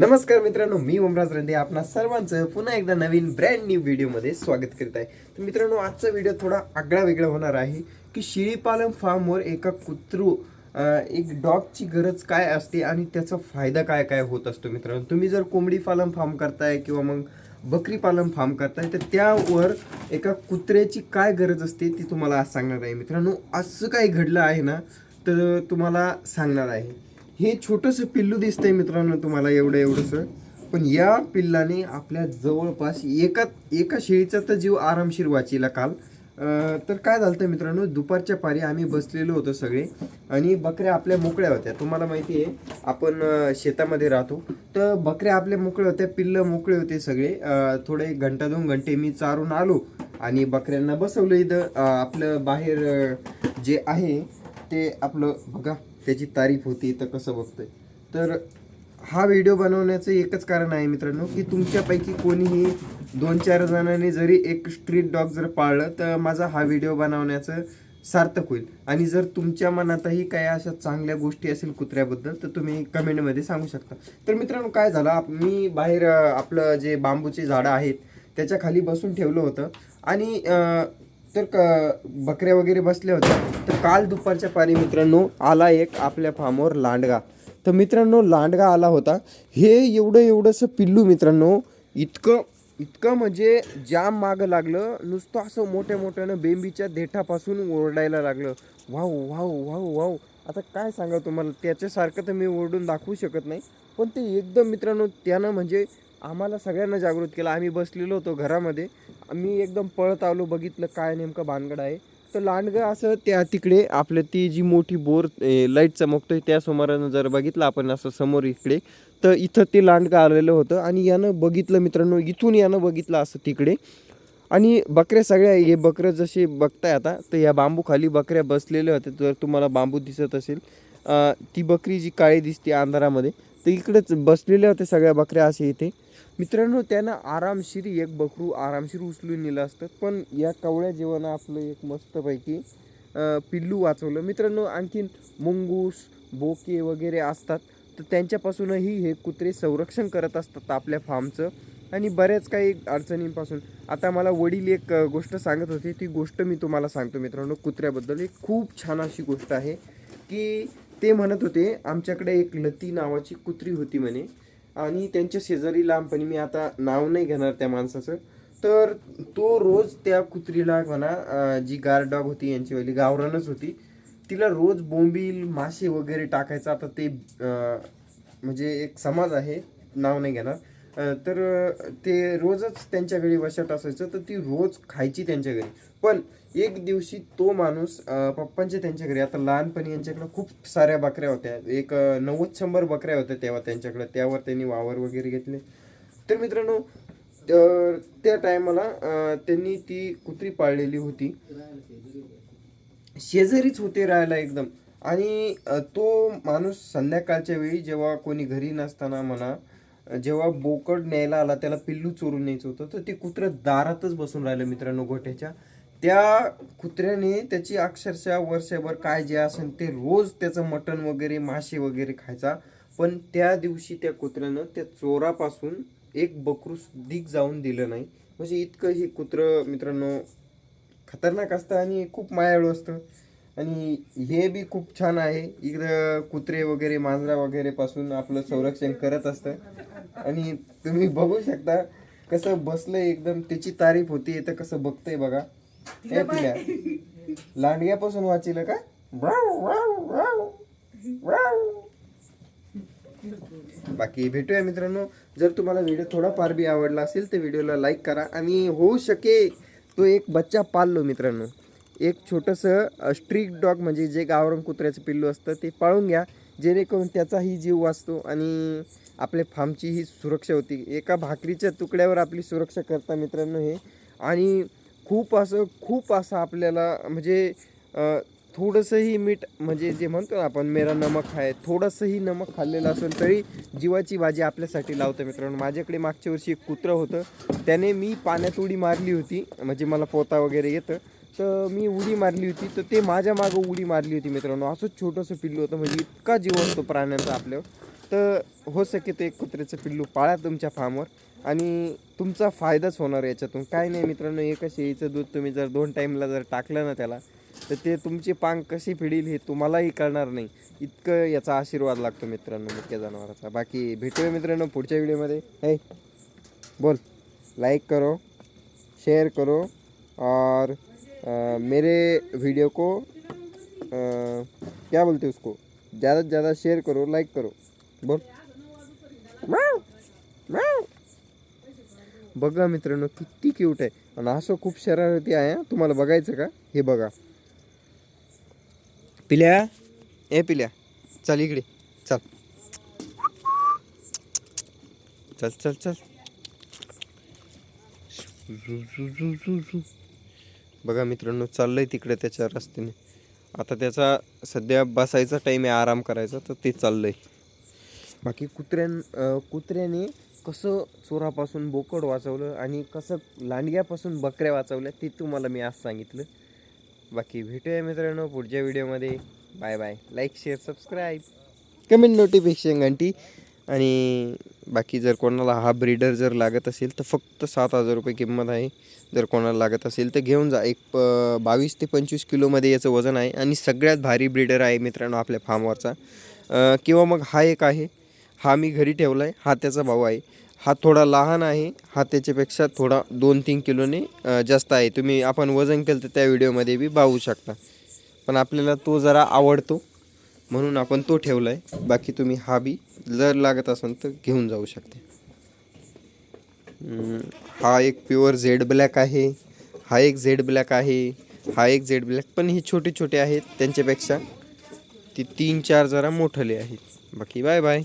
नमस्कार मित्रांनो मी ओमराज रंदे आपणा सर्वांचं पुन्हा एकदा नवीन ब्रँड न्यू व्हिडिओमध्ये स्वागत करीत आहे. तर मित्रांनो आजचा व्हिडिओ थोडा आगळा वेगळा होणार आहे की शेळीपालन फार्मवर एका कुत्रू एक डॉगची गरज काय असते आणि त्याचा फायदा काय काय होत असतो मित्रांनो? तुम्ही जर कोंबडी पालन फार्म करताय किंवा मग बकरी पालन फार्म करताय तर त्यावर एका कुत्र्याची काय गरज असते ती तुम्हाला आज सांगणार आहे मित्रांनो. असं काही घडलं आहे ना तर तुम्हाला सांगणार आहे. हे छोटंसं पिल्लू दिसतंय मित्रांनो तुम्हाला एवढं एवढंसं. पण या पिल्लाने आपल्या जवळपास एका एका शेळीचा तर जीव आरामशीर वाचीला काल. तर काय झालं होतं मित्रांनो दुपारच्या पारी आम्ही बसलेलो होतो सगळे आणि बकऱ्या आपल्या मोकळ्या होत्या. तुम्हाला माहिती आहे आपण शेतामध्ये राहतो. तर बकऱ्या आपल्या मोकळ्या होत्या पिल्लं मोकळे होते सगळे. थोडे घंटा दोन घंटे मी चारून आलो आणि बकऱ्यांना बसवलं इथं. आपलं बाहेर जे आहे ते आपलं बघा त्याची तारीफ होती तर कसं बघतोय. तर हा व्हिडिओ बनवण्याचं एकच कारण आहे मित्रांनो की तुमच्यापैकी कोणीही दोन चार जणांनी जरी एक स्ट्रीट डॉग जर पाळलं तर माझा हा व्हिडिओ बनवण्याचं सार्थक होईल. आणि जर तुमच्या मनातही काही अशा चांगल्या गोष्टी असेल कुत्र्याबद्दल तर तुम्ही कमेंटमध्ये सांगू शकता. तर मित्रांनो काय झालं आप- मी बाहेर आपलं जे बांबूची झाडं आहेत त्याच्याखाली बसून ठेवलं होतं. आणि तर क बकऱ्या वगैरे बसल्या होत्या. तर काल दुपारच्या पारी मित्रांनो आला एक आपल्या फार्मवर लांडगा. तर मित्रांनो लांडगा आला होता. हे एवढं एवढंसं पिल्लू मित्रांनो इतकं इतकं म्हणजे जाम मागं लागलं. नुसतं असं मोठ्या मोठ्यानं बेंबीच्या देठापासून ओरडायला लागलं. Wow wow wow wow. आता काय सांगा तुम्हाला? त्याच्यासारखं तर मी ओरडून दाखवू शकत नाही. पण ते एकदम मित्रांनो त्यानं म्हणजे आम्हाला सगळ्यांना जागृत केलं. आम्ही बसलेलो होतो घरामध्ये. मी एकदम पळत आलो बघितलं काय नेमकं भानगड आहे. तर लांडगं असं त्या तिकडे आपलं ती जी मोठी बोर लाइट चमकतोय त्या समोरानं जर बघितलं आपण असं समोर इकडे तर इथं ते लांडगं आलेलं होतं आणि यानं बघितलं मित्रांनो इथून यानं बघितलं असं तिकडे. आणि बकऱ्या सगळ्या हे बकरं जसे बघताय आता तर या बांबूखाली बकऱ्या बसलेल्या होत्या. जर तुम्हाला बांबू दिसत असेल ती बकरी जी काळी दिसते अंधारामध्ये तर इकडेच बसलेल्या होत्या सगळ्या बकऱ्या असे इथे. मित्रांनो त्यानं आरामशीर एक बकरू आरामशीर उचलून नेलं असतं. पण या कवळ्या जीवानं आपलं एक मस्तपैकी पिल्लू वाचवलं. मित्रांनो आणखीन मुंगूस बोके वगैरे असतात. तर त्यांच्यापासूनही हे कुत्रे संरक्षण करत असतात आपल्या फार्मचं. आणि बऱ्याच काही अडचणींपासून. आता मला वडील एक गोष्ट सांगत होते. ती गोष्ट मी तुम्हाला सांगतो मित्रांनो कुत्र्याबद्दल. एक खूप छान अशी गोष्ट आहे की ते म्हणत होते आमच्याकडे एक लती नावाची कुत्री होती म्हणे. आणि त्यांच्या शेजारी लांबपणी मी आता नाव नाही घेणार त्या माणसाचं. तर तो रोज त्या कुत्रीला म्हणा जी गार्ड डॉग होती यांचीवाली गावरानच होती तिला रोज बोंबील मासे वगैरे टाकायचं. आता ते म्हणजे एक समाज आहे नाव नाही घेणार. तर ते रोजच त्यांच्या घरी वशाट असायचं तर ती रोज खायची त्यांच्या घरी. पण एक दिवशी तो माणूस पप्पांच्या त्यांच्या घरी आता लहानपणी यांच्याकडे खूप साऱ्या बकऱ्या होत्या. एक नव्वद शंभर बकऱ्या होत्या तेव्हा त्यांच्याकडे. त्यावर त्यांनी वावर वगैरे घेतले. तर मित्रांनो तर त्या टायमाला त्यांनी ती कुत्री पाळलेली होती. शेजारीच होते राहायला एकदम. आणि तो माणूस संध्याकाळच्या वेळी जेव्हा कोणी घरी नसताना म्हणा जेव्हा बोकड न्यायला आला त्याला पिल्लू चोरून न्यायचं होतं तर ते कुत्रं दारातच बसून राहिलं मित्रांनो गोठ्याच्या. त्या कुत्र्याने त्याची अक्षरशः वर्षभर काय जे असेल ते रोज त्याचं मटण वगैरे मासे वगैरे खायचा. पण त्या दिवशी त्या कुत्र्यानं त्या चोरापासून एक बकरू दिग जाऊन दिलं नाही. म्हणजे इतकं हे कुत्रं मित्रांनो खतरनाक असतं आणि खूप मायाळू असतं. आणि हे बी खूप छान आहे. इकडं कुत्रे वगैरे मांजरा वगैरे पासून आपलं संरक्षण करत असतं. आणि तुम्ही बघू शकता कसं बसलंय एकदम त्याची तारीफ होती तर कसं बघतंय बघा. हे पिल्या लांडग्यापासून वाचिलं का? Wow, wow, wow, wow. बाकी भेटूया मित्रांनो. जर तुम्हाला व्हिडिओ थोडाफार बी आवडला असेल तर व्हिडिओला लाईक करा. आणि होऊ शके तो एक बच्चा पाळलो मित्रांनो. एक छोटंसं स्ट्रीक डॉग म्हणजे जे गावरण कुत्र्याचं पिल्लू असतं ते पाळून घ्या. जेणेकरून त्याचाही जीव वाचतो आणि आपल्या फार्मचीही सुरक्षा होती. एका भाकरीच्या तुकड्यावर आपली सुरक्षा करता मित्रांनो हे. आणि खूप असं खूप असं आपल्याला म्हणजे थोडंसंही मीठ म्हणजे जे म्हणतो ना आपण मेरा नमक आहे थोडंसंही नमक खाल्लेलं असेल तरी जीवाची बाजी आपल्यासाठी लावतं मित्रांनो. माझ्याकडे मागच्या वर्षी एक कुत्रं होतं. त्याने मी पाण्यात उडी मारली होती. म्हणजे मला पोता वगैरे येतं. तर मी उडी मारली होती तर ते माझ्या मागं उडी मारली होती मित्रांनो. असंच छोटंसं पिल्लू होतं म्हणजे इतका जीव असतो प्राण्यांचा आपल्यावर. तर हो सके एक कुत्र्याचं पिल्लू पाळा तुमच्या फार्मवर. आणि तुमचा फायदाच होणार याच्यातून. काय नाही मित्रांनो एका शेळीचं दूध तुम्ही जर दोन टाईमला जर टाकलं ना त्याला तर ते तुमची पांग कशी पिढील हे तुम्हालाही कळणार नाही. इतकं याचा आशीर्वाद लागतो मित्रांनो मुख्य जनावराचा. बाकी भेटूया मित्रांनो पुढच्या व्हिडिओमध्ये. हे बोल. लाईक करो शेअर करो और मेरे वीडियो को आ, क्या बोलते उसको? ज़्यादा से ज़्यादा शेयर करो लाइक करो। बोल। बघा मित्रांनो किती क्यूट आहे. आणि असं खूप शरारती आहे तुम्हाला बघायचं का? हे बघा. पिल्या? ए पिल्या. चल इकडे. चल. चल चल चल. झु, झु, झु, झु, झु. बघा मित्रांनो चाललं आहे तिकडे त्याच्या रस्त्याने. आता त्याचा सध्या बसायचा टाईम आहे आराम करायचा तर ते चाललं आहे बाकी कुत्र्यां कुत्र्याने कसं चोरापासून बोकड वाचवलं आणि कसं लांडग्यापासून बकऱ्या वाचवल्या ते तुम्हाला मी आज सांगितलं. बाकी भेटूया मित्रांनो पुढच्या व्हिडिओमध्ये bye bye like share subscribe comment notification घंटी. आणि बाकी जर कोणाला हा ब्रीडर जर लागत असेल तर फक्त सात हजार रुपये किंमत आहे. जर कोणाला लागत असेल तर घेऊन जा. एक प बावीस ते पंचवीस किलोमध्ये याचं वजन आहे आणि सगळ्यात भारी ब्रीडर आहे मित्रांनो आपल्या फार्मवरचा किंवा मग हा एक आहे. हा मी घरी ठेवला आहे हा त्याचा भाऊ आहे. हा थोडा लहान आहे. हा त्याच्यापेक्षा थोडा दोन तीन किलोने जास्त आहे. तुम्ही आपण वजन केलं तर त्या व्हिडिओमध्ये बी पाहू शकता. पण आपल्याला तो जरा आवडतो. म्हणून आपण तो ठेवला आहे बाकी तुम्ही हा बी जर लागत असेल तर घेऊन जाऊ शकते. हा एक प्युअर झेड ब्लॅक आहे. हा एक झेड ब्लॅक आहे. हा एक झेड ब्लॅक पण हे छोटे छोटे आहेत. त्यांच्यापेक्षा ती तीन चार जरा मोठले आहेत. बाकी बाय बाय